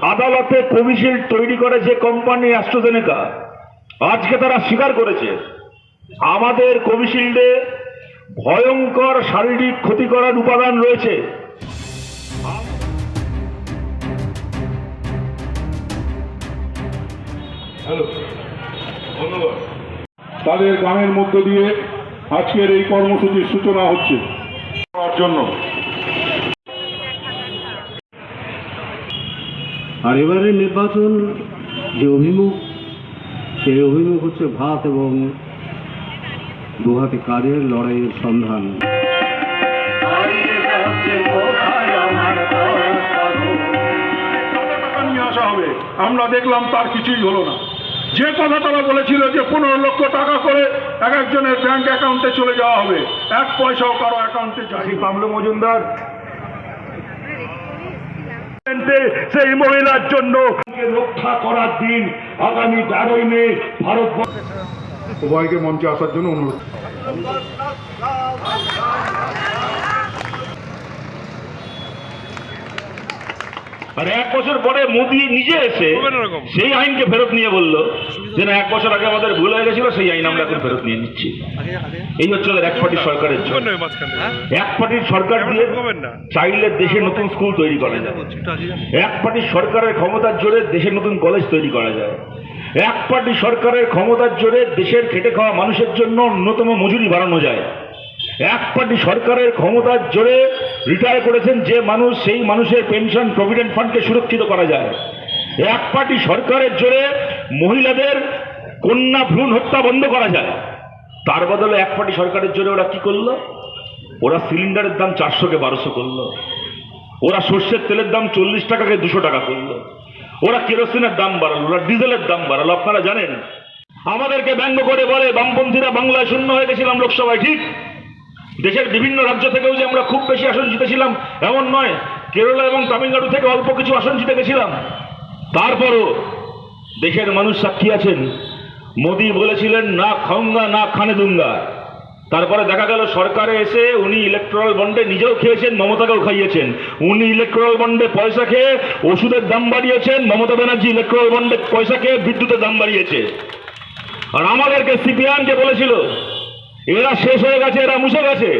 আদালতে কোভিশিল্ড তৈরি করে যে কোম্পানি অ্যাস্ট্রোজেনেকা। আজকে তারা স্বীকার করেছে আমাদের কোভিশিল্ডে ভয়ঙ্কর শারীরিক ক্ষতি করার উপাদান রয়েছে। হ্যালো ধন্যবাদ। তাদের গানের মধ্য দিয়ে আজকের এই কর্মসূচির সূচনা হচ্ছে। করার জন্য আর এবারের নির্বাচন যে অভিমুখ সেই অভিমুখ হচ্ছে ভাত এবং দুহাতে কাজের লড়াইয়ের সন্ধান। নিয়ে আসা হবে আমরা দেখলাম তার কিছুই হলো না। যে কথা তারা বলেছিল যে পনেরো লক্ষ টাকা করে এক একজনের ব্যাংক অ্যাকাউন্টে চলে যাওয়া হবে এক পয়সাও কারও অ্যাকাউন্টে যায় পাবলো মজুমদার। সেই মহিলার জন্য। রক্ষা করার দিন আগামী তেরোই মে ভারতবর্ষ উভয়কে মঞ্চে আসার জন্য অনুরোধ। আর এক বছর পরে মোদি নিজে এসে সেই আইনকে ফেরত নিয়ে বলল যে না এক বছর আগে আমাদের ভুল হয়ে গেছিল সেই আইন আমরা এখন ফেরত নিয়ে নিচ্ছি। এই হচ্ছে ওদের এক পার্টির সরকারের এক পার্টির সরকার দিয়ে চাইলে দেশে নতুন স্কুল তৈরি করা যায়। এক পার্টির সরকারের ক্ষমতার জোরে দেশে নতুন কলেজ তৈরি করা যায়। এক পার্টি সরকারের ক্ষমতার জোরে দেশের খেটে খাওয়া মানুষের জন্য অন্যতম মজুরি বাড়ানো যায়। এক পার্টি সরকারের ক্ষমতার জোরে রিটায়ার করেছেন যে মানুষ, সেই মানুষের পেনশন প্রভিডেন্ট ফান্ডকে সুরক্ষিত করা যায়। এক পার্টি সরকারের জোরে মহিলাদের কন্যা ভ্রূণ হত্যা বন্ধ করা যায়। তার বদলে এক পার্টি সরকারের জোরে ওরা কি করল? ওরা সিলিন্ডারের দাম চারশোকে বারোশো করল। ওরা সর্ষের তেলের দাম চল্লিশ টাকাকে দুশো টাকা করল। ওরা কেরোসিনের দাম বাড়ালো, ওরা ডিজেলের দাম বাড়ালো, আপনারা জানেন। আমাদেরকে ব্যঙ্গ করে বলে বামপন্থীরা বাংলায় শূন্য হয়ে গেছিলাম লোকসভায়, ঠিক? দেশের বিভিন্ন রাজ্য থেকেও যে আমরা খুব বেশি আসন জিতেছিলাম এমন নয়। কেরলা এবং তামিলনাড়ু থেকে অল্প কিছু আসন জিতে গেছিলাম। তারপরও দেশের মানুষ সাক্ষী আছেন। মোদি বলেছিলেন, না খাউঙ্গা না খানে দুঙ্গা। তারপরে দেখা গেল, সরকারে এসে উনি ইলেকট্রাল বন্ডে নিজেও খেয়েছেন, মমতাকেও খাইয়েছেন। উনি ইলেকট্রাল বন্ডে পয়সা খেয়ে ওষুধের দাম বাড়িয়েছেন, মমতা ব্যানার্জি ইলেকট্রাল বন্ডে পয়সা খেয়ে বিদ্যুতের দাম বাড়িয়েছে। আর আমাদেরকে সিপিআইএমকে বলেছিল এরা শেষ হয়ে গেছে, এরা মুছে গেছে।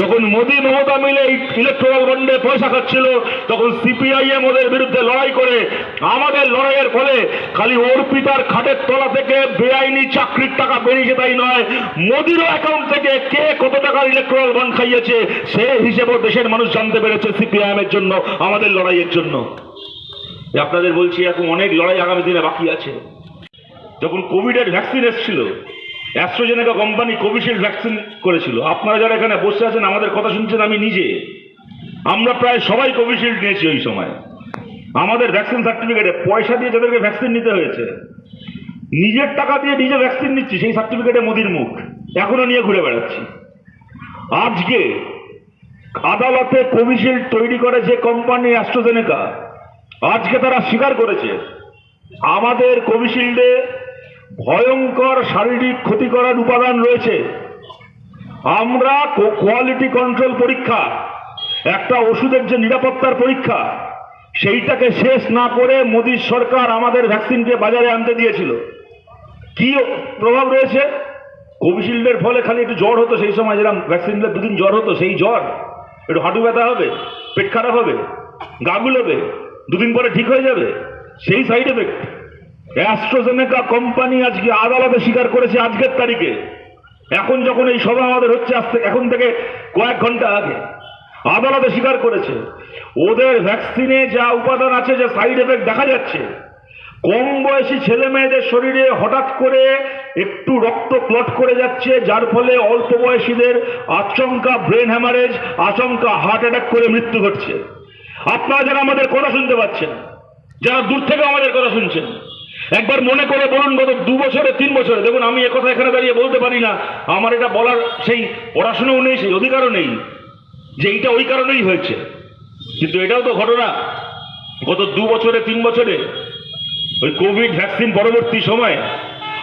যখন মোদী মমতা মিলে ইলেকট্রাল বন্ডে পয়সা খাচ্ছিল, তখন সিপিআইএম ওদের বিরুদ্ধে লড়াই করে, আমাদের লড়াইয়ের ফলে খালি অর্পিতার খাটের তলা থেকে বেআইনি চাকরির টাকা বেরিয়েছে তাই নয়। মোদিরও অ্যাকাউন্ট থেকে কে কত টাকার ইলেকট্রাল বন্ড খাইয়েছে, সে হিসেবেও দেশের মানুষ জানতে পেরেছে সিপিআইএমের জন্য, আমাদের লড়াইয়ের জন্য। আপনাদের বলছি, এখন অনেক লড়াই আগামী দিনে বাকি আছে। যখন কোভিডের ভ্যাকসিন এসেছিল অ্যাস্ট্রোজেনেকা কোম্পানি কোভিশিল্ড ভ্যাকসিন করেছিল। আপনারা যারা এখানে বসে আছেন, আমাদের কথা শুনছেন আমি নিজে। আমরা প্রায় সবাই কোভিশিল্ড নিয়েছি ওই সময়। আমাদের ভ্যাকসিন সার্টিফিকেটে পয়সা দিয়ে যাদেরকে ভ্যাকসিন নিতে হয়েছে, নিজের টাকা দিয়ে নিজে ভ্যাকসিন নিচ্ছি, সেই সার্টিফিকেটে মোদির মুখ। এখনও নিয়ে ঘুরে বেড়াচ্ছি। আজকে আদালতে কোভিশিল্ড তৈরি করে যে কোম্পানি অ্যাস্ট্রোজেনেকা, আজকে তারা স্বীকার করেছে, আমাদের কোভিশিল্ডে ভয়ঙ্কর শারীরিক ক্ষতি করার উপাদান রয়েছে। আমরা কোয়ালিটি কন্ট্রোল পরীক্ষা, একটা ওষুধের যে নিরাপত্তার পরীক্ষা, সেইটাকে শেষ না করে মোদী সরকার আমাদের ভ্যাকসিনকে বাজারে আনতে দিয়েছিল। কি প্রভাব রয়েছে? কোভিশিল্ডের ফলে খালি একটু জ্বর হতো সেই সময়, যেরকম ভ্যাকসিন নিলে দুদিন জ্বর হতো, সেই জ্বর। একটু হাঁটু ব্যথা হবে, পেট খারাপ হবে, গা গুলোবে, দুদিন পরে ঠিক হয়ে যাবে, সেই সাইড এফেক্ট অ্যাস্ট্রোজেনেকা কোম্পানি আজকে আদালতে স্বীকার করেছে আজকের তারিখে। এখন যখন এই সভা আমাদের হচ্ছে থেকে- এখন থেকে কয়েক ঘণ্টা আগে আদালতে স্বীকার করেছে। ওদের ভ্যাকসিনে যা উপাদান আছে, যে সাইড এফেক্ট দেখা যাচ্ছে, কম বয়সী ছেলে মেয়েদের শরীরে হঠাৎ করে একটু রক্ত ক্লট করে যাচ্ছে, যার ফলে অল্প বয়সীদের আচমকা ব্রেন হ্যামারেজ আচমকা হার্ট অ্যাটাক করে মৃত্যু ঘটছে। আপনারা যারা আমাদের কথা শুনতে পাচ্ছেন, যারা দূর থেকে আমাদের কথা শুনছেন একবার মনে করে বলুন গত দু বছরে, তিন বছরে। দেখুন, আমি একথা এখানে দাঁড়িয়ে বলতে পারি না। আমার এটা বলার সেই পড়াশোনাও নেই, সেই অধিকারও নেই, যে এইটা ওই কারণেই হয়েছে। কিন্তু এটাও তো ঘটনা। গত দু বছরে, তিন বছরে ওই কোভিড ভ্যাকসিন পরবর্তী সময়ে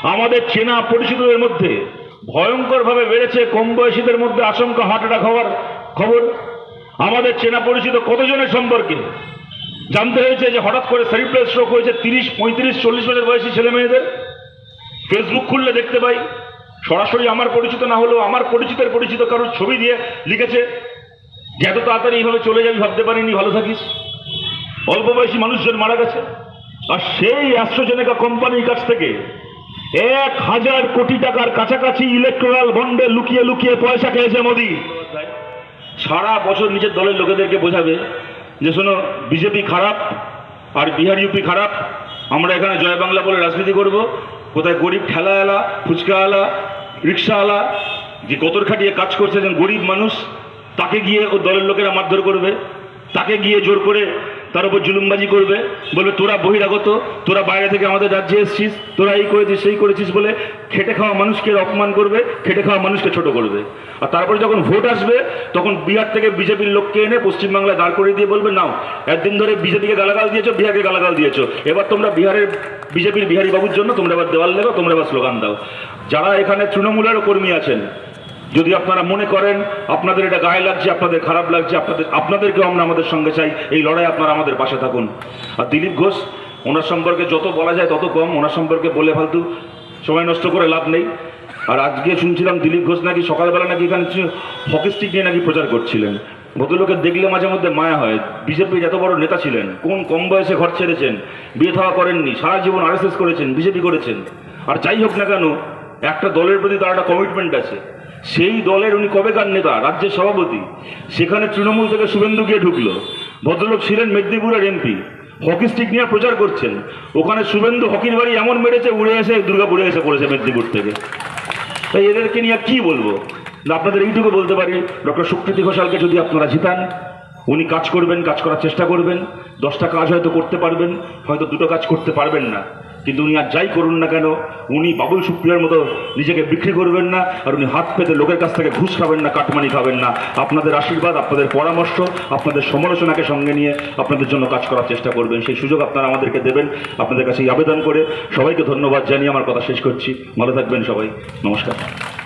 আমাদের চেনা পরিচিতদের মধ্যে ভয়ঙ্করভাবে বেড়েছে কম বয়সীদের মধ্যে আশঙ্কা, হার্ট অ্যাটাক হওয়ার খবর। আমাদের চেনা পরিচিত কতজনের সম্পর্কে? জানতে হয়েছে যে হঠাৎ করে সেরিব্রাল স্ট্রোক হয়েছে তিরিশ, পঁয়ত্রিশ, চল্লিশ বছর বয়সী ছেলে মেয়েদের। ফেসবুক খুললে দেখতে পাই, সরাসরি আমার পরিচিত না হলেও আমার পরিচিতের পরিচিত কারোর ছবি দিয়ে লিখেছে, যে এত তাড়াতাড়ি এইভাবে চলে যাবি, ভাবতে পারিনি, ভালো থাকিস। অল্প বয়সী মানুষজন মারা গেছে। আর সেই অ্যাস্ট্রোজেনেকা কোম্পানির কাছ থেকে এক হাজার কোটি টাকার কাছাকাছি ইলেকট্রাল বন্ডে লুকিয়ে লুকিয়ে পয়সা খেয়েছে মোদি। সারা বছর নিজের দলের লোকেদেরকে বোঝাবে যে শোনো, বিজেপি খারাপ আর বিহার ইউপি খারাপ, আমরা এখানে জয় বাংলা বলে রাজনীতি করব। কোথায় গরিব ঠেলা এলা ঠেলাওয়ালা, ফুচকাওয়ালা, রিক্সাওয়ালা, যে কতর খাটিয়ে কাজ করছে একজন গরিব মানুষ, তাকে গিয়ে ও দলের লোকেরা মারধর করবে, তাকে গিয়ে জোর করে তার উপর জুলুমবাজি করবে বলবে তোরা বহিরাগত, তোরা বাইরে থেকে আমাদের রাজ্যে এসছিস, তোরা এই করেছিস, সেই করেছিস বলে খেটে খাওয়া মানুষকে অপমান করবে, খেটে খাওয়া মানুষকে ছোট করবে। আর তারপরে যখন ভোট আসবে, তখন বিহার থেকে বিজেপির লোককে এনে পশ্চিমবাংলায় দাঁড় করিয়ে দিয়ে বলবে, নাও, একদিন ধরে বিজেপিকে গালাগাল দিয়েছ, বিহারকে গালাগাল দিয়েছ। এবার তোমরা বিহারের, বিজেপির বিহারি বাবুর জন্য তোমরা এবার দেওয়াল লেগো তোমরা এবার স্লোগান দাও। যারা এখানে তৃণমূলেরও কর্মী আছেন যদি আপনারা মনে করেন আপনাদের এটা গায়ে লাগছে, আপনাদের খারাপ লাগছে, আপনাদের আপনাদেরকেও আমরা আমাদের সঙ্গে চাই, এই লড়াই আপনারা আমাদের পাশে থাকুন। আর দিলীপ ঘোষ, ওনার সম্পর্কে যত বলা যায় তত কম, ওনার সম্পর্কে বলে ফালতু, সময় নষ্ট করে লাভ নেই। আর আজকে শুনছিলাম দিলীপ ঘোষ নাকি সকালবেলা নাকি এখানে হকি স্টিক নিয়ে নাকি প্রচার করছিলেন। ভদ্রলোকের দেখলে মাঝে মধ্যে মায়া হয়। বিজেপির এত বড় নেতা ছিলেন, কোন কম বয়সে ঘর ছেড়েছেন, বিয়ে থাওয়া করেননি, সারা জীবন আরএসএস করেছেন, বিজেপি করেছেন। আর যাই হোক না কেন, একটা দলের প্রতি তার একটা কমিটমেন্ট আছে। সেই দলের উনি কবেকার নেতা, রাজ্যের সভাপতি। সেখানে তৃণমূল থেকে শুভেন্দু গিয়ে ঢুকলো। ভদ্রলোক ছিলেন মেদিনীপুরের এমপি। হকি স্টিক নিয়ে প্রচার করছেন। ওখানে শুভেন্দু হকির বাড়ি এমন মেরেছে, উড়ে এসে দুর্গাপুরে এসে পড়েছে মেদিনীপুর থেকে। তাই এদেরকে নিয়ে কি বলব? আপনাদের এইটুকু বলতে পারি। ডক্টর সুকৃতি ঘোষালকে যদি আপনারা জিতান, উনি কাজ করবেন, কাজ করার চেষ্টা করবেন। দশটা কাজ হয়তো করতে পারবেন, হয়তো দুটো কাজ করতে পারবেন না। কিন্তু উনি আর যাই করুন না কেন, উনি বাবুল সুপ্রিয়ার মতো নিজেকে বিক্রি করবেন না, আর উনি হাত পেতে লোকের কাছ থেকে ঘুষ খাবেন না, কাটমানি খাবেন না। আপনাদের আশীর্বাদ, আপনাদের পরামর্শ, আপনাদের সমালোচনাকে সঙ্গে নিয়ে আপনাদের জন্য কাজ করার চেষ্টা করবেন। সেই সুযোগ আপনারা আমাদেরকে দেবেন, আপনাদের কাছে আবেদন করে সবাইকে ধন্যবাদ জানিয়ে আমার কথা শেষ করছি। ভালো থাকবেন সবাই। নমস্কার।